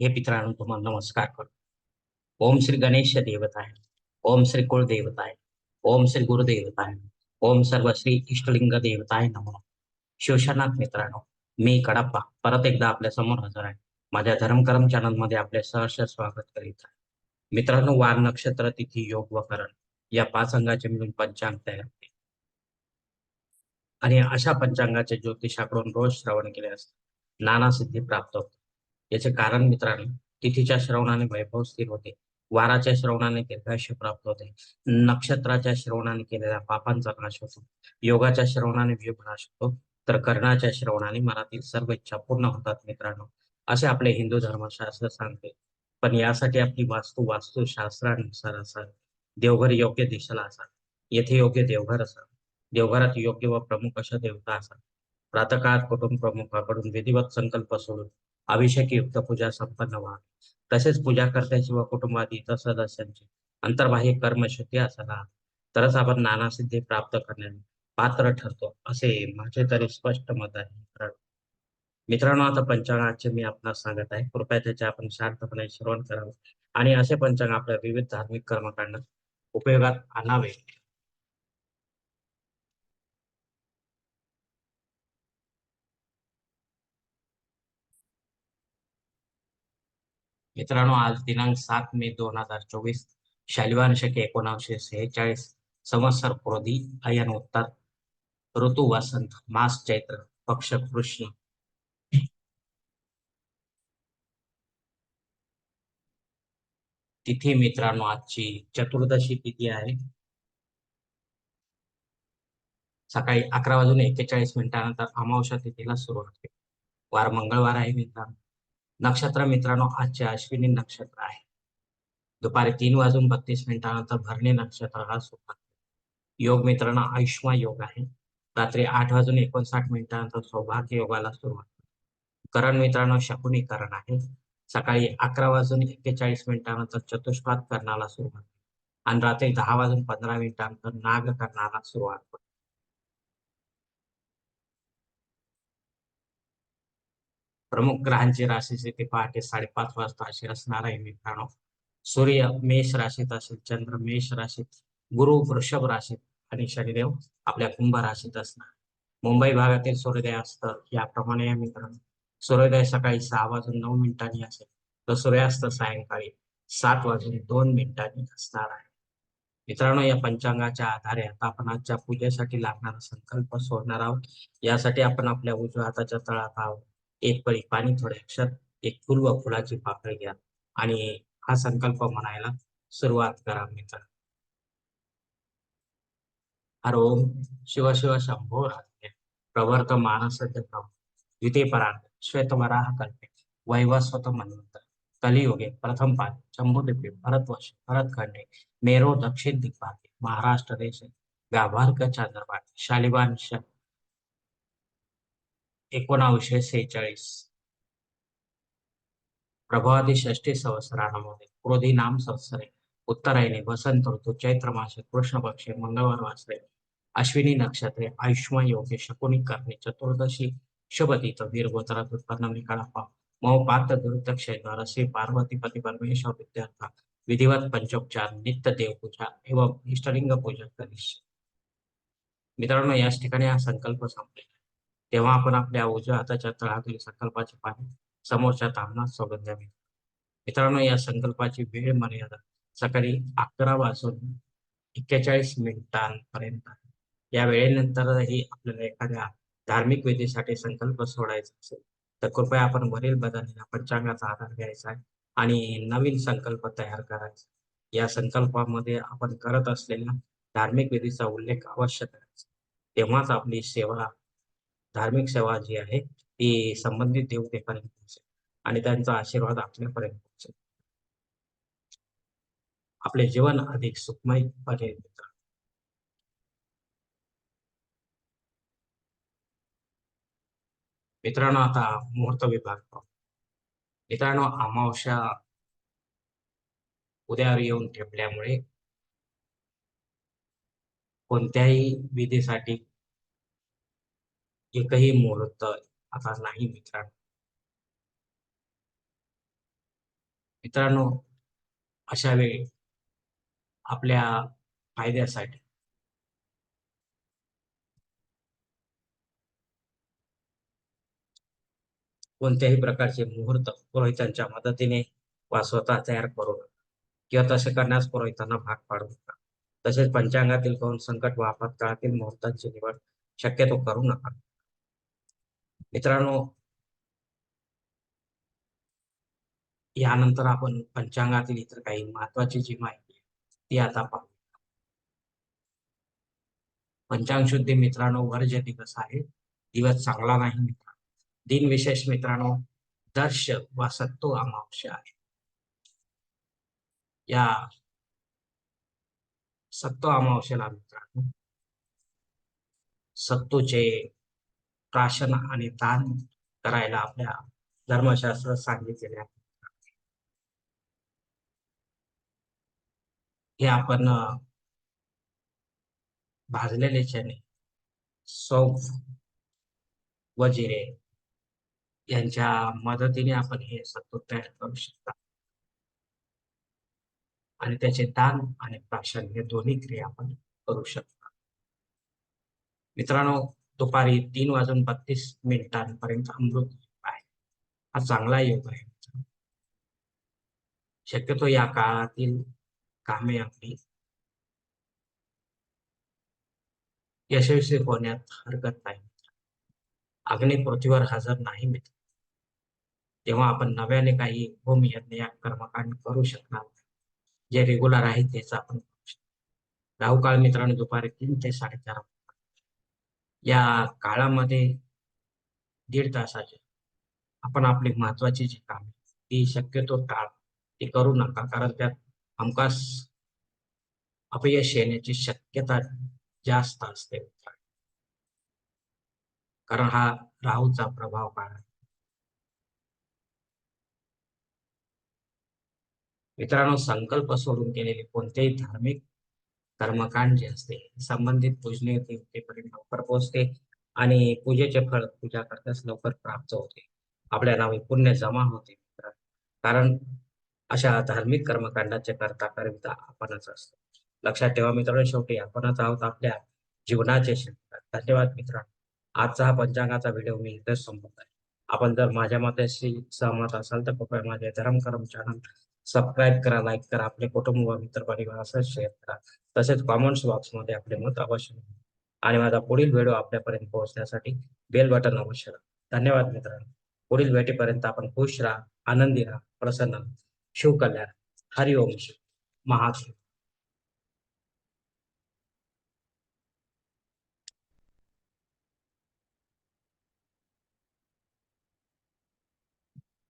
हे मित्रांनो तुम्हाला नमस्कार करतो. ओम श्री गणेश देवताय ओम श्री कुळदेवताय ओम श्री गुरुदेवताय ओम सर्व श्री इष्टलिंग देवताय नमो शिवशनाथ मित्रांनो मी कडाप्पा परत एकदा आपल्यासमोर हजर आहे. माझ्या धर्मकर्म चॅनलमध्ये आपले सहर्ष स्वागत करीत आहे. मित्रांनो वार नक्षत्र तिथी योग व करण या पाच अंगाचे मिळून पंचांग तयार होते. आणि अशा पंचांगाचे ज्योतिषाकडून रोज श्रवण असते. नाना सिद्धी प्राप्त होते. याचे कारण मित्रांनो तिथीच्या श्रवणाने वैभव स्थिर होते. वाराच्या श्रवणाने दीर्घायुष्य प्राप्त होते. नक्षत्राच्या श्रवणाने केलेल्या पापांचा नाश होतो. योगाच्या श्रवणाने वियोग नाश होतो. तर कर्णाच्या श्रवणाने मनातील सर्व इच्छा पूर्ण होतात मित्रांनो. असे आपले हिंदू धर्मशास्त्र सांगते. पण यासाठी आपली वास्तू वास्तुशास्त्रानुसार असावी. देवघर योग्य दिशेला असा येथे योग्य देवघर असा देवघरात योग्य व प्रमुख अशा देवता असा प्रातकाळात कुटुंब प्रमुखाकडून विधिवत संकल्प सोडून अभिषेक युक्त पूजा संपन्न व्हावी तसेच पूजाकर्त्याची व कुटुंबात इतर सदस्यांची अंतर्बाह्य कर्मशुद्धी असायला तरच आपण नाना सिद्धी प्राप्त करण्यास पात्र ठरतो असे माझे तरी स्पष्ट मत आहे. मित्रांनो आता पंचांगाचे मी आपणास सांगत आहे. कृपया त्याचे आपण शांतपणे श्रवण करावे आणि असे पंचांग आपल्या विविध धार्मिक कर्मकांड उपयोगात आणावे. मित्रांनो आज दिनांक सात मे दोन हजार चोवीस शालिवान शके सेहेचाळीस संवत्सर क्रोधी अयन उत्तर ऋतू वसंत मास चैत्र पक्ष कृष्ण. तिथी मित्रांनो आजची चतुर्दशी तिथी आहे. सकाळी अकरा वाजून एक्केचाळीस मिनिटानंतर अमावस्या तिथीला सुरुवात होते. वार मंगळवार आहे मित्रांनो. नक्षत्र मित्रांनो आजचे अश्विनी नक्षत्र आहे. दुपारी तीन वाजून बत्तीस मिनिटानंतर भरणी नक्षत्र हा सुरुवात. योग मित्रांनो आयुष्मा योग आहे. रात्री आठ वाजून एकोणसाठ मिनिटानंतर सौभाग्य योगाला सुरुवात. करण मित्रांनो शकुनी करण आहे. सकाळी अकरा वाजून एक्केचाळीस मिनिटानंतर चतुष्पाद करणाला सुरुवात. आणि रात्री दहा वाजून पंधरा मिनिटानंतर नाग करणाला सुरुवात होते प्रमुख ग्रहांची राशी स्थिती पहाटे साडेपाच वाजता अशी असणार आहे मित्रांनो. सूर्य मेष राशीत असेल चंद्र मेष राशीत गुरु वृषभ राशीत आणि शनिदेव आपल्या कुंभ राशीत असणार. मुंबई भागातील सूर्योदय असतं याप्रमाणे या मित्रांनो. सूर्योदय सकाळी सहा वाजून नऊ मिनिटांनी असेल तर सूर्यास्त सायंकाळी सात वाजून दोन मिनिटांनी असणार आहे. मित्रांनो या पंचांगाच्या आधारे आता आपण आजच्या पूजेसाठी लागणारा संकल्प सोडणार आहोत. यासाठी आपण आपल्या उजव्या हाताच्या तळात आहोत. एक पळी पाणी थोडे अक्षर एक फुल व फुलाची पाकळी घ्या आणि हा संकल्प म्हणायला सुरुवात करा मित्र. हर ओम शिव शिव शंभो प्रवर्त मानस प्रभू श्वेतवराह कल्पे. वैवस्वत मनवंत. कलियुगे प्रथम पाद जम्बूद्वीपे भरतवर्ष भरतखंडे मेरो दक्षिण दिग्भागे महाराष्ट्र देश. व्यावहारिक चांद्रपाठ शालिवान एकोणावीसशे सेहेचाळीस. प्रभावादी षष्टी संवत्सरामध्ये क्रोधी नाम संवत्सरे उत्तरायणे वसंत ऋतू चैत्र मासे कृष्ण पक्षे मंगळवार वासरे अश्विनी नक्षत्रे आयुष्मा योगे शकुनी करणे चतुर्दशी शुभतीत वीर गोत्रात उत्पन्न निकाळापा मौ पात दुर्दक्षय नरसी श्री पार्वती पती परमेश्वर विद्यार्थ विधिवत पंचोपचार नित्य देवपूजा एवं इष्टलिंग पूजा करिष्य मित्रांनो याच ठिकाणी हा संकल्प संपलेला तेव्हा आपण आपल्या उजव्या हाताच्या तळातील संकल्पाचे पाणी समोरच्या तामनात सोडून द्यावे. मित्रांनो या संकल्पाची वेळ मर्यादा सकाळी अकरा वाजून एक्केचाळीस मिनिटांपर्यंत या वेळेनंतरही आपल्याला एखाद्या धार्मिक विधीसाठी संकल्प सोडायचा असेल तर कृपया आपण वरील बदललेल्या पंचांगाचा आधार घ्यायचा आहे आणि नवीन संकल्प तयार करायचा या संकल्पामध्ये आपण करत असलेल्या धार्मिक विधीचा उल्लेख अवश्य करायचा तेव्हाच आपली सेवा धार्मिक सेवा जी आहे ती संबंधित देवतेपर्यंत पोहोचेल आणि त्यांचा आशीर्वाद आपल्यापर्यंत पोहोचेल. आपले जीवन अधिक सुखमय मित्र मित्रांनो आता मुहूर्त विभाग पाहू. मित्रांनो अमावस्या उद्यावर येऊन ठेपल्यामुळे कोणत्याही विधीसाठी एकही मुहूर्त आता नाही मित्रांनो. मित्रांनो अशा वेळी आपल्या फायद्यासाठी कोणत्याही प्रकारचे मुहूर्त पुरोहितांच्या मदतीने वा स्वतः तयार करू नका किंवा तसे करण्यास पुरोहितांना भाग पाडू नका. तसेच पंचांगातील कोण संकट व आपत्काळातील मुहूर्तांची निवड शक्यतो करू नका. मित्रांनो यानंतर आपण पंचांगातील इतर काही महत्वाची जी माहिती आहे, ती आता पाहू. पंचांग शुद्धी मित्रांनो वर्ज दिवस आहे. दिवस चांगला नाही मित्रांनो. दिन विशेष मित्रांनो दर्श वा सत्तो अमावस्या आहे. या सत्तो अमावस्याला मित्रांनो सत्तूचे प्राशन आणि दान करायला आपल्या धर्मशास्त्र सांगितलेले आहे. हे आपण भाजलेले चणे सौफ व जिरे यांच्या मदतीने आपण हे सत्तू तयार करू शकता. आणि त्याचे दान आणि प्राशन हे दोन्ही क्रिया आपण करू शकता. मित्रांनो दुपारी तीन वाजून बत्तीस मिनिटांपर्यंत अमृत आहे. हा चांगला योग आहे. शक्यतो या काळातील कामे आपली यशस्वी होण्यात हरकत नाही. अग्नी पृथ्वीवर हजर नाही मित्र तेव्हा आपण नव्याने काही होम यज्ञ या कर्मकांड करू शकणार नाही. जे रेग्युलर आहे तेच आपण करू शकतो राहू काळ मित्रांनो दुपारी तीन ते साडेचार या काळामध्ये दीड तासाचे आपण आपले महत्वाची जी कामे ती शक्यतो टाळ. ती करू नका कारण त्यात हमखास अपयश येण्याची शक्यता जास्त असते. कारण हा राहूचा प्रभाव काळ आहे. मित्रांनो संकल्प सोडून केलेले कोणतेही धार्मिक कर्मकांड जे असते संबंधित पूजने देवतेपर्यंत लवकर पोहोचते आणि पूजेचे फळ पूजा करताच लवकर प्राप्त होते. आपल्या नावे पुण्य जमा होते मित्रांनो. कारण अशा धार्मिक कर्मकांडाचे करता करता आपणच असतो. लक्षात ठेवा मित्रांनो शेवटी आपणच आहोत आपल्या जीवनाचे शिल्पकार धन्यवाद मित्रांनो. आजचा हा पंचांगाचा व्हिडिओ मी इथेच संपवत. आहे आपण जर माझ्या मताशी सहमत असाल तर कृपया माझे धर्म करम चॅनल सबस्क्राईब करा लाईक करा आपले कुटुंब व मित्र परिवारासह शेअर करा. तसेच कॉमेंट्स बॉक्समध्ये आपले मत अवश्य आणि माझा पुढील व्हिडिओ आपल्यापर्यंत पोहोचण्यासाठी बेल बटन अवश्य धन्यवाद मित्रांनो. पुढील भेटीपर्यंत आपण खुश राहा आनंदी राहा प्रसन्न शिवकल्याण हरिओम. शिव महादेव.